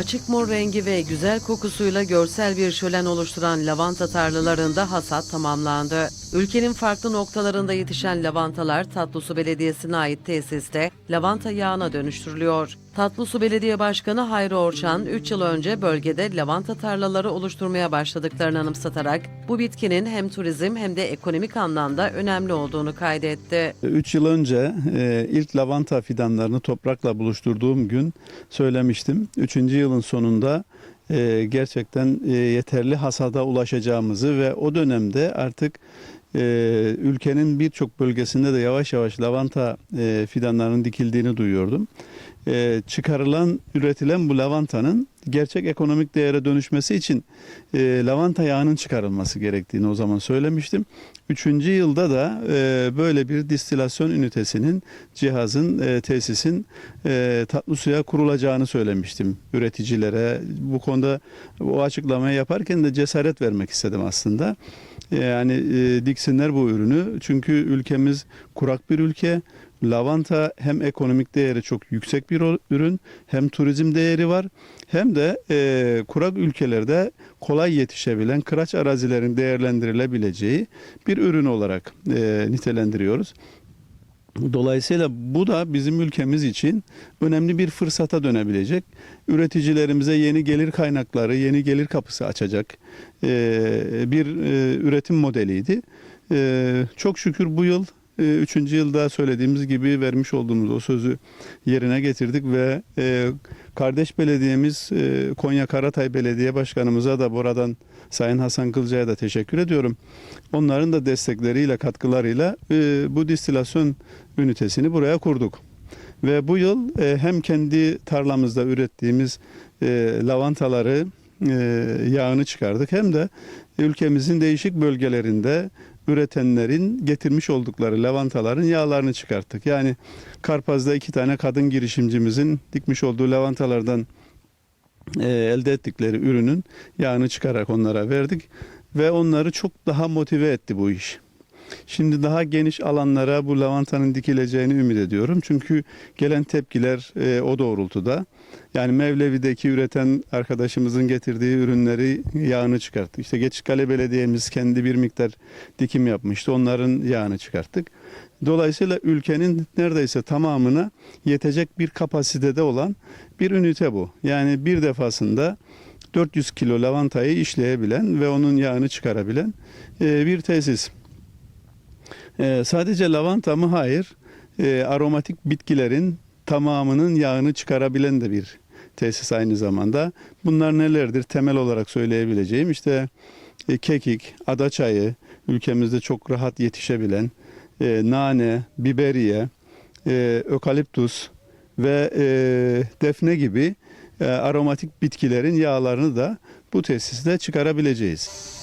Açık mor rengi ve güzel kokusuyla görsel bir şölen oluşturan lavanta tarlalarında hasat tamamlandı. Ülkenin farklı noktalarında yetişen lavantalar Tatlısu Belediyesi'ne ait tesiste lavanta yağına dönüştürülüyor. Tatlısu Belediye Başkanı Hayri Orçan 3 yıl önce bölgede lavanta tarlaları oluşturmaya başladıklarını anımsatarak bu bitkinin hem turizm hem de ekonomik anlamda önemli olduğunu kaydetti. 3 yıl önce e, ilk lavanta fidanlarını toprakla buluşturduğum gün söylemiştim. 3. yılın sonunda e, gerçekten e, yeterli hasada ulaşacağımızı ve o dönemde artık e, ülkenin birçok bölgesinde de yavaş yavaş lavanta e, fidanlarının dikildiğini duyuyordum. E, çıkarılan, üretilen bu lavantanın gerçek ekonomik değere dönüşmesi için e, lavanta yağının çıkarılması gerektiğini o zaman söylemiştim. Üçüncü yılda da e, böyle bir distilasyon ünitesinin, cihazın, e, tesisin e, tatlı suya kurulacağını söylemiştim üreticilere. Bu konuda o açıklamayı yaparken de cesaret vermek istedim aslında. Yani e, diksinler bu ürünü. Çünkü ülkemiz kurak bir ülke. Lavanta hem ekonomik değeri çok yüksek bir ürün hem turizm değeri var hem de e, kurak ülkelerde kolay yetişebilen kıraç arazilerin değerlendirilebileceği bir ürün olarak e, nitelendiriyoruz. Dolayısıyla bu da bizim ülkemiz için önemli bir fırsata dönebilecek. Üreticilerimize yeni gelir kaynakları, yeni gelir kapısı açacak bir üretim modeliydi. Çok şükür bu yıl Üçüncü yılda söylediğimiz gibi vermiş olduğumuz o sözü yerine getirdik ve kardeş belediyemiz e, Konya Karatay Belediye Başkanımıza da buradan Sayın Hasan Kılca'ya da teşekkür ediyorum. Onların da destekleriyle, katkılarıyla e, bu distilasyon ünitesini buraya kurduk. Ve bu yıl e, hem kendi tarlamızda ürettiğimiz lavantaları yağını çıkardık hem de ülkemizin değişik bölgelerinde üretenlerin getirmiş oldukları lavantaların yağlarını çıkarttık. Yani Karpaz'da iki tane kadın girişimcimizin dikmiş olduğu lavantalardan e, elde ettikleri ürünün yağını çıkarak onlara verdik ve onları çok daha motive etti bu iş. Şimdi daha geniş alanlara bu lavantanın dikileceğini ümit ediyorum. Çünkü gelen tepkiler e, o doğrultuda. Yani Mevlevi'deki üreten arkadaşımızın getirdiği ürünleri yağını çıkarttık. İşte Geçikkale Belediye'miz kendi bir miktar dikim yapmıştı. Onların yağını çıkarttık. Dolayısıyla ülkenin neredeyse tamamına yetecek bir kapasitede olan bir ünite bu. Yani bir defasında 400 kilo lavantayı işleyebilen ve onun yağını çıkarabilen e, bir tesis. E, sadece lavanta mı? Hayır. E, aromatik bitkilerin tamamının yağını çıkarabilen de bir tesis aynı zamanda. Bunlar nelerdir? Temel olarak söyleyebileceğim işte e, kekik, adaçayı, ülkemizde çok rahat yetişebilen e, nane, biberiye, e, ökaliptus ve e, defne gibi e, aromatik bitkilerin yağlarını da bu tesiste çıkarabileceğiz.